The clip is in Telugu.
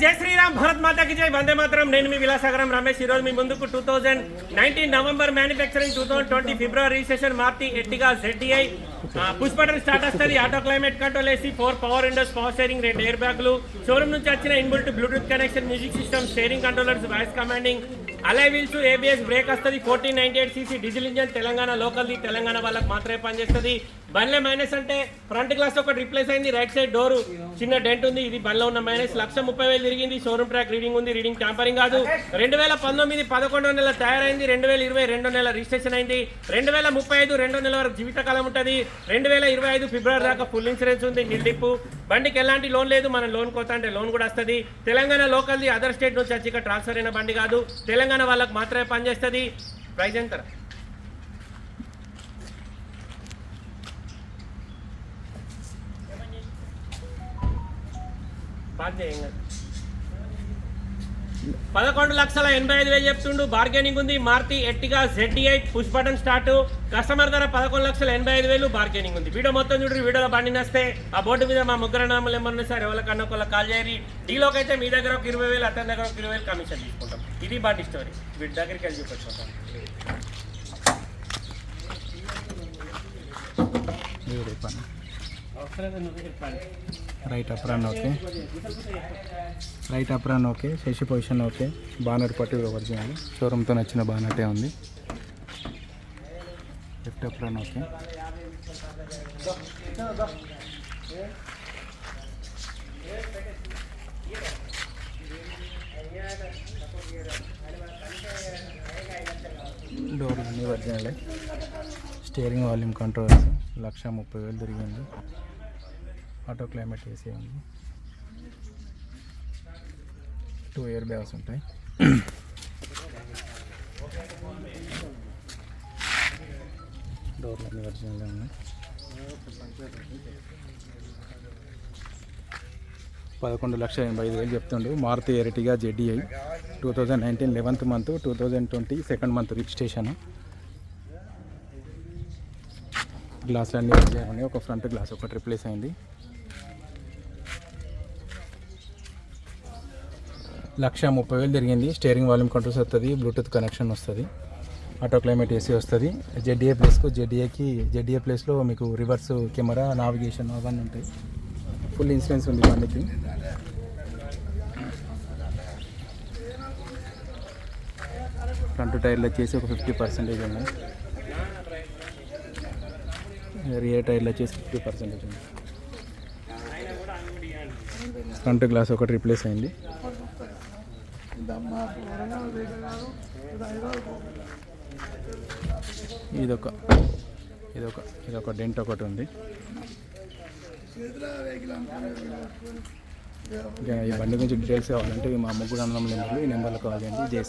జై శ్రీరామ్ భారత్ మాతాకి జై. వందే మాత్రం. నేను మీ విలాసాగరం రమేష్. ఈరోజు రోజు మీ ముందుకు two thousand nineteen November manufacturing two thousand twenty February registration Maruti Ertiga ZDI push button start వస్తుంది. Auto climate control AC four power windows power steering రెండు ఎయిర్ బ్యాగ్లు. షోరూమ్ నుంచి వచ్చిన inbuilt Bluetooth connection music system steering controllers voice commanding alloy wheels ABS brake వస్తుంది. Fourteen ninety eight CC diesel engine Telangana లోకల్ది. Telangana వాళ్ళకి మాత్రమే పనిచేస్తుంది. బండ్లే మైనస్ అంటే ఫ్రంట్ గ్లాస్ ఒకటి రిప్లేస్ అయింది. రైట్ సైడ్ డోర్ చిన్న డెంట్ ఉంది. ఇది బండ్లో ఉన్న మైనస్ లక్ష ముప్పై వేలు తిరిగింది. షోరూమ్ ట్రాక్ రీడింగ్ ఉంది. రీడింగ్ ట్యాంపరింగ్ కాదు. రెండు వేల పంతొమ్మిది పదకొండో నెల తయారైంది. రెండు వేల ఇరవై రెండో నెల రిజిస్ట్రేషన్ అయింది. రెండు వేల ముప్పై ఐదు రెండో నెల వరకు జీవితకాలం ఉంటుంది. రెండు వేల ఇరవై ఐదు ఫిబ్రవరి దాకా ఫుల్ ఇన్సూరెన్స్ ఉంది. నిర్లిప్పు బండికి ఎలాంటి లోన్ లేదు మనం లోన్ కోత అంటే లోన్ కూడా వస్తుంది. తెలంగాణ లోకల్ది అదర్ స్టేట్ నుంచి వచ్చి ఇక్కడ ట్రాన్స్ఫర్ అయిన బండి కాదు. తెలంగాణ వాళ్ళకి మాత్రమే పనిచేస్తుంది. ప్రైజ్ ఎంత? బాగా చేయండి. పదకొండు లక్షల ఎనభై ఐదు వేలు చెప్తుండు. బార్గెనింగ్ ఉంది. Maruti Ertiga ZD eight push button start customer ధర పదకొండు లక్షల ఎనభై ఐదు వేలు. బార్గెనింగ్ ఉంది. వీడియో మొత్తం చూడండి. వీడియోలో బండి నస్తే. ఆ బోర్డు మీద మా ముగ్గురు నామలు ఏమన్నా సార్. ఎవరికన్నా ఒకళ్ళకి కాల్ చేయరి డీలోకి అయితే మీ దగ్గర ఒక ఇరవై వేలు అతని దగ్గర ఒక ఇరవై వేలు కమిషన్ తీసుకుంటాం. ఇది బండి స్టోరీ వీటి దగ్గరికి వెళ్ళి చూపించుకుంటాం. వీడు right up run okay right up run okay chassis position okay bonnet పట్టి ఒరిజినల్ షోరూమ్తో నచ్చిన బానటే ఉంది. లెఫ్ట్ అప్ రన్ ఓకే డోర్లు అన్నీ ఒరిజినలే స్టీరింగ్ వాల్యూమ్ కంట్రోల్స్ లక్ష ముప్పై వేలు తిరిగింది. ఆటో క్లైమేట్ ఏసీ ఉంది. టూ ఇయర్ బ్యాగ్స్ ఉంటాయి. డోర్ అన్ని ఒరిజినల్గా ఉన్నాయి. పదకొండు లక్షల ఎనభై ఐదు వేలు చెప్తుండు. Maruti Ertiga ZDI two thousand nineteen eleventh month two thousand twenty second month registration glass అన్నీ ఉన్నాయి ఒక ఫ్రంట్ గ్లాస్ ఒకటి రిప్లేస్ అయింది. లక్ష ముప్పై వేలు తిరిగింది స్టీరింగ్ వాల్యూమ్ కంట్రోల్స్ వస్తుంది బ్లూటూత్ కనెక్షన్ వస్తుంది ఆటో క్లైమేట్ ఏసీ వస్తుంది. జెడ్డీఏ ప్లేస్కు జెడ్డీఏకి జెడ్డీఏ ప్లేస్లో మీకు రివర్స్ కెమెరా నావిగేషన్ అవన్నీ ఉంటాయి. ఫుల్ ఇన్సూరెన్స్ ఉంది బండికి. ఫ్రంట్ టైర్లు వచ్చేసి ఒక ఫిఫ్టీ పర్సెంటేజ్ ఉన్నాయి. రియర్ టైర్లు వచ్చేసి ఫిఫ్టీ పర్సెంటేజ్ ఉంది ఫ్రంట్ గ్లాస్ ఒకటి రిప్లేస్ అయింది. ఇదొక ఇదొక ఇదొక డెంట్ ఒకటి ఉంది. ఈ బండి గురించి డీటెయిల్స్ కావాలంటే మా ముగ్గురు అన్నం నెంబర్లు ఈ నెంబర్లో కాల్ చేయండి. జై